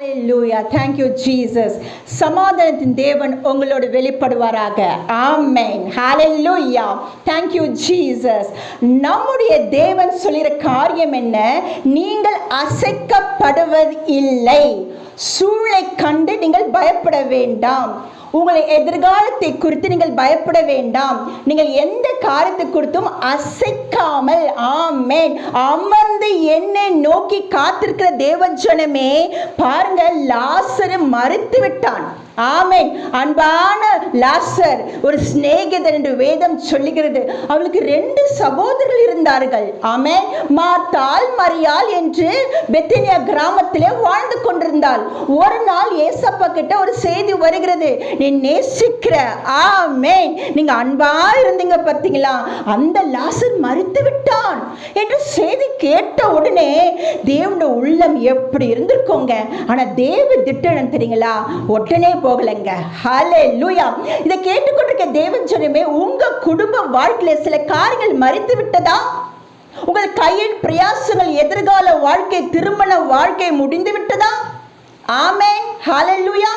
Hallelujah. Thank you, Jesus. சமாதானத்தின் தேவன் உங்களோடு வெளிப்படுவாராக. ஆமென் ஹalleluya thank you jesus. நம்முடைய தேவன் சொல்லிற காரியம் என்ன? நீங்கள் அசைக்கப்படுவது இல்லை சூழலை கண்டு நீங்கள் பயப்பட வேண்டாம். உங்களை எதிர்காலத்தை குறித்து நீங்கள் பயப்பட வேண்டாம். நீங்கள் எந்த காரியத்தை குறித்தும் அசைக்காமல் ஆமேன். அமர்ந்து என்னை நோக்கி காத்திருக்கிற தேவஜனமே பாருங்க லாசரு மறுத்து விட்டான் ஆமேன். அன்பான லாசர் ஒரு சிநேகிதர் என்று வேதம் சொல்லுகிறது. அவளுக்கு ரெண்டு சகோதரர்கள் இருந்தார்கள். ஆமென். மாத்தாள் மரியால் என்று பெத்தனியா கிராமத்திலே வாழ்ந்து கொண்டிருந்தாள். ஒரு நாள் ஏசப்பா கிட்ட ஒரு செய்தி வருகிறது. நீ நேசிக்கிற. ஆமே நீங்க அன்பா இருந்தீங்க பார்த்தீங்களா? அந்த லாசர் மறித்து விட்டான் என்று செய்தி கேட்ட உடனே தேவனுடைய உள்ளம் எப்படி இருந்திருக்கோங்க? ஆனா தேவ திட்டம் தெரியுங்களா? உடனே போகலைங்க. ஹலே லூயா இதை கேட்டுக்கொண்டிருக்க தேவன் சொன்னமே உங்க குடும்ப வாழ்க்கையில சில காரியங்கள் மறித்து விட்டதா உங்கள் கையின் பிரயாசங்கள் எதிர்கால வாழ்க்கை திருமண வாழ்க்கை முடிந்து விட்டதா ஆமே ஹalleluya.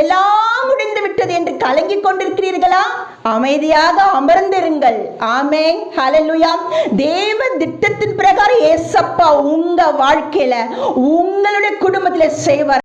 எல்லாம் முடிந்து விட்டது என்று கலங்கிக் கொண்டிருக்கிறீர்களா? அமைதியாக அமர்ந்திருங்கள். ஆமே ஹalleluya. தேவ திட்டத்தின் பிரகாரம் ஏசப்பா உங்க வாழ்க்கையில உங்களுடைய குடும்பத்தில் செய்வார்.